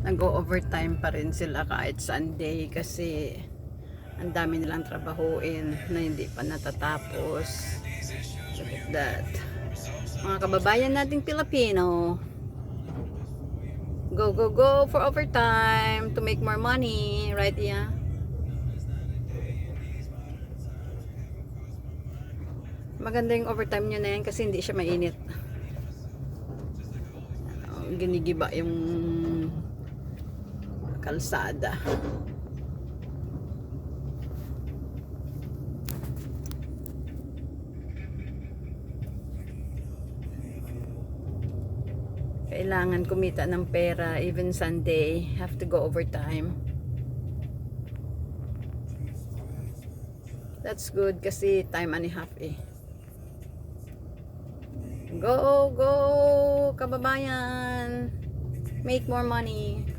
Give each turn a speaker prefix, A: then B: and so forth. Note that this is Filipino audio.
A: nag-overtime pa rin sila kahit Sunday kasi ang dami nilang trabahuin na hindi pa natatapos. Look at that. Mga kababayan nating Pilipino, go, go, go for overtime to make more money. Right, yeah? Maganda yung overtime nyo na yan kasi hindi siya mainit. Oh, Ginigiba yung kalsada. Kailangan kumita ng pera even Sunday. Have to go overtime. That's good kasi time and a half eh. Go, go, kababayan. Make more money.